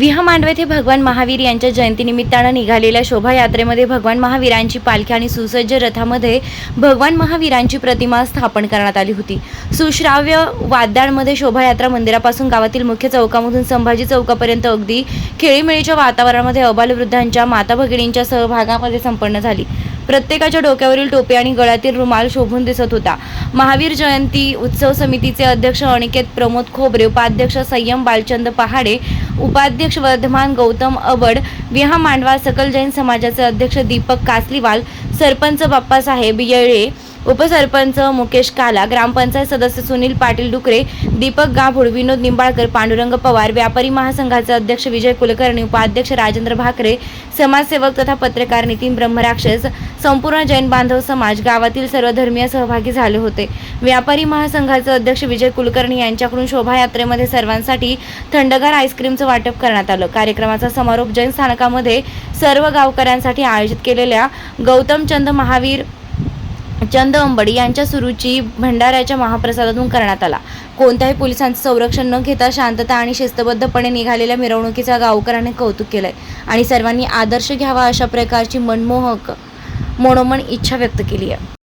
विहा मांडवे येथे भगवान महावीर यांच्या जयंतीनिमित्तानं निघालेल्या शोभायात्रेमध्ये भगवान महावीरांची पालखी आणि सुसज्ज रथामध्ये भगवान महावीरांची प्रतिमा स्थापन करण्यात आली होती. सुश्राव्य वाद्यांमध्ये शोभायात्रा मंदिरापासून गावातील मुख्य चौकामधून संभाजी चौकापर्यंत अगदी खेळीमेळीच्या वातावरणामध्ये अबालवृद्धांच्या माता भगिनींच्या सहभागामध्ये संपन्न झाली. प्रत्येकाच्या डोक्यावरील टोपे आणि गळ्यातील रुमाल शोभून दिसत होता. महावीर जयंती उत्सव समितीचे अध्यक्ष अनिकेत प्रमोद खोबरे उपाध्यक्ष संयम बालचंद पहाडे उपाध्यक्ष वर्धमान गौतम अबड विहा मांडवा सकल जैन समाजाचे अध्यक्ष दीपक कासलीवाल सरपंच बाप्पासाहेब येळे उपसरपंच मुकेश काला ग्रामपंचायत सदस्य सुनील पाटील डुकरे दीपक गाभूड विनोद निंबाळकर पांडुरंग पवार व्यापारी महासंघाचे अध्यक्ष विजय कुलकर्णी उपाध्यक्ष राजेंद्र भाकरे समाजसेवक तथा पत्रकार नितीन ब्रह्मराक्षस संपूर्ण जैन बांधव समाज गावातील सर्व धर्मीय सहभागी झाले होते. व्यापारी महासंघाचे अध्यक्ष विजय कुलकर्णी यांच्याकडून शोभायात्रेमध्ये सर्वांसाठी थंडगार आईस्क्रीमचं वाटप करण्यात आलं. कार्यक्रमाचा समारोप जैन स्थानकामध्ये सर्व गावकऱ्यांसाठी आयोजित केलेल्या गौतमचंद महावीर चंद अंबडी यांच्या सुरुची भंडाऱ्याच्या महाप्रसादातून करण्यात आला. कोणत्याही पोलिसांचं संरक्षण न घेता शांतता आणि शिस्तबद्धपणे निघालेल्या मिरवणुकीचा गावकऱ्यांनी कौतुक केलंय आणि सर्वांनी आदर्श घ्यावा अशा प्रकारची मनमोहक मनोमन इच्छा व्यक्त केली आहे.